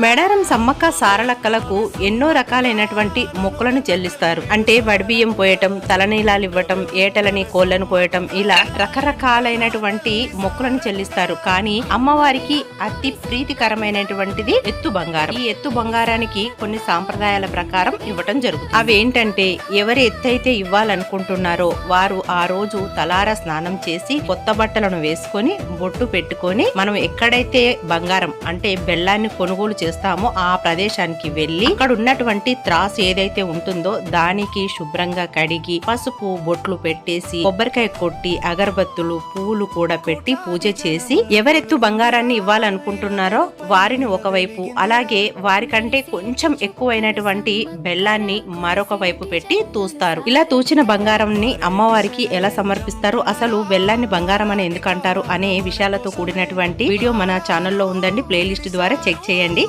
మేడారం సమ్మక్క సారలక్కలకు ఎన్నో రకాలైనటువంటి మొక్కలను చెల్లిస్తారు. అంటే వడిబియ్యం పోయటం తలనీలాలు ఇవ్వటం ఏటలని కోళ్ళను పోయటం ఇలా రకరకాలైనటువంటి మొక్కలను చెల్లిస్తారు. కానీ అమ్మవారికి అతి ప్రీతికరమైనటువంటిది ఎత్తు బంగారం. ఈ ఎత్తు బంగారానికి కొన్ని సాంప్రదాయాల ప్రకారం ఇవ్వటం జరుగుతుంది. అవి ఏంటంటే ఎవరు ఎత్తైతే ఇవ్వాలనుకుంటున్నారో వారు ఆ రోజు తలారా స్నానం చేసి కొత్త బట్టలను వేసుకొని బొట్టు పెట్టుకొని మనం ఎక్కడైతే బంగారం అంటే బెల్లాన్ని కొనుగోలు చేస్తామో ఆ ప్రదేశానికి వెళ్ళి అక్కడ ఉన్నటువంటి త్రాసు ఏదైతే ఉంటుందో దానికి శుభ్రంగా కడిగి పసుపు బొట్లు పెట్టేసి కొబ్బరికాయ కొట్టి అగరబత్తులు పూలు కూడా పెట్టి పూజ చేసి ఎవరెత్తు బంగారాన్ని ఇవ్వాలనుకుంటున్నారో వారిని ఒకవైపు అలాగే వారికంటే కొంచెం ఎక్కువైనటువంటి బెల్లాన్ని మరొక వైపు పెట్టి తూస్తారు. ఇలా తూచిన బంగారంని అమ్మవారికి ఎలా సమర్పిస్తారు? అసలు బెల్లాన్ని బంగారం అని ఎందుకు అంటారు? అనే విషయాలతో కూడినటువంటి వీడియో మన ఛానల్లో ఉందండి. ప్లేలిస్ట్ ద్వారా చెక్ చేయండి.